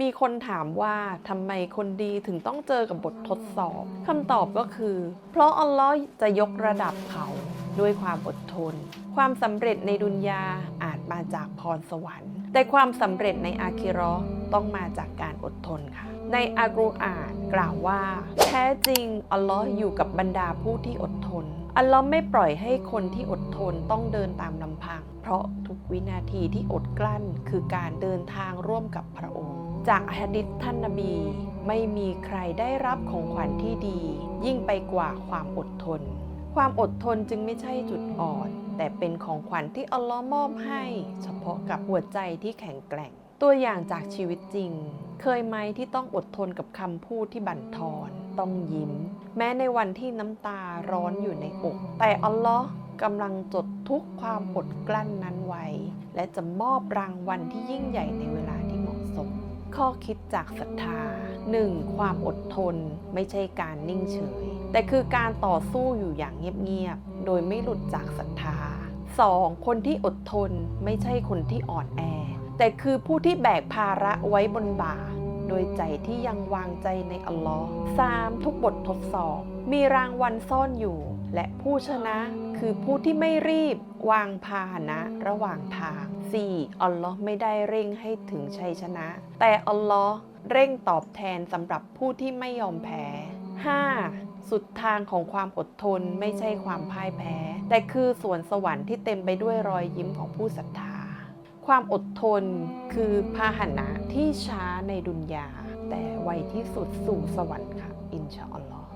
มีคนถามว่าทำไมคนดีถึงต้องเจอกับบททดสอบคำตอบก็คือ เพราะอัลลอฮ์จะยกระดับเขาด้วยความอดทน ความสำเร็จในดุนยาอาจมาจากพรสวรรค์ แต่ความสำเร็จในอาคิราะห์ต้องมาจากการอดทนค่ะ ในอักุรอานกล่าวว่า แท้จริงอัลลอฮ์อยู่กับบรรดาผู้ที่อดทนอัลลอฮ์ไม่ปล่อยให้คนที่อดทนต้องเดินตามลำพัง เพราะทุกวินาทีที่อดกลั้นคือการเดินทางร่วมกับพระองค์ จากฮะดิษท่านนบี ไม่มีใครได้รับของขวัญที่ดี ยิ่งไปกว่าความอดทน ความอดทนจึงไม่ใช่จุดอ่อน แต่เป็นของขวัญที่อัลลอฮ์มอบให้ เฉพาะกับหัวใจที่แข็งแกร่ง ตัวอย่างจากชีวิตจริง เคยไหมที่ต้องอดทนกับคำพูดที่บั่นทอน ต้องยิ้ม แม้ในวันที่น้ำตาร้อนอยู่ในอก แต่อัลลอฮ์กำลังจดทุกความอดกลั้นนั้นไว้ และจะมอบรางวัลที่ยิ่งใหญ่ในเวลาที่เหมาะสม ข้อคิดจากศรัทธา 1. ความอดทนไม่ใช่การนิ่งเฉย แต่คือการต่อสู้อยู่อย่างเงียบๆ โดยไม่หลุดจากศรัทธา 2. คนที่อดทนไม่ใช่คนที่อ่อนแอ แต่คือผู้ที่แบกภาระไว้บนบ่า โดยใจที่ยังวางใจในอัลลอฮ์ 3. ทุกบททดสอบ มีรางวัลซ่อนอยู่ และผู้ชนะคือผู้ที่ไม่รีบ วางพาหนะระหว่างทาง 4. อัลลอฮ์ไม่ได้เร่งให้ถึงชัยชนะ แต่อัลลอฮ์เร่งตอบแทนสำหรับผู้ที่ไม่ยอมแพ้ 5. สุดทางของความอดทนไม่ใช่ความพ่ายแพ้ แต่คือสวนสวรรค์ที่เต็มไปด้วยรอยยิ้มของผู้ศรัทธา ความอดทนคือพาหนะที่ช้าในดุนยา แต่ไวที่สุดสู่สวรรค์ค่ะ อินชาอัลลอฮ์